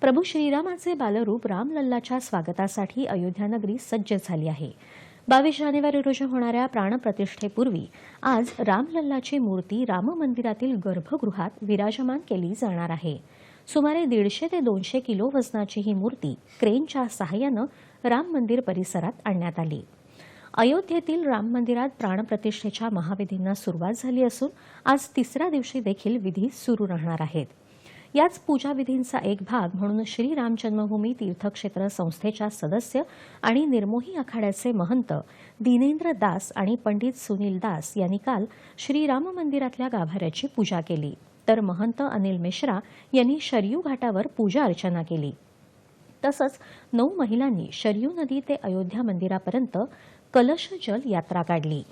प्रभू श्रीरामाचे बालरूप रामलल्लाच्या स्वागतासाठी अयोध्यानगरी सज्ज झाली आहे. बावीस जानेवारी रोजी होणाऱ्या प्राणप्रतिष्ठेपूर्वी आज रामलल्लाची मूर्ती राममंदिरातील गर्भगृहात विराजमान केली जाणार आहे. सुमारे दीडशे ते दोनशे किलो वजनाची ही मूर्ती क्रेनच्या सहाय्यानं राम मंदिर परिसरात आणण्यात आली. अयोध्येतील राम मंदिरात प्राणप्रतिष्ठेच्या महाविधींना सुरुवात झाली असून आज तिसऱ्या दिवशी देखील विधी सुरू राहणार आहेत. याच पूजाविधींचा एक भाग म्हणून श्री राम जन्मभूमी तीर्थक्षेत्र संस्थेच्या सदस्य आणि निर्मोही आखाड्याचे महंत दिनेंद्र दास आणि पंडित सुनील दास यांनी काल श्रीराम मंदिरातल्या गाभाऱ्याची पूजा केली. तर महंत अनिल मिश्रा यांनी शरयू घाटावर पूजा अर्चना केली. तसंच नऊ महिलांनी शरयू नदी ते अयोध्या मंदिरापर्यंत कलश जल यात्रा काढली.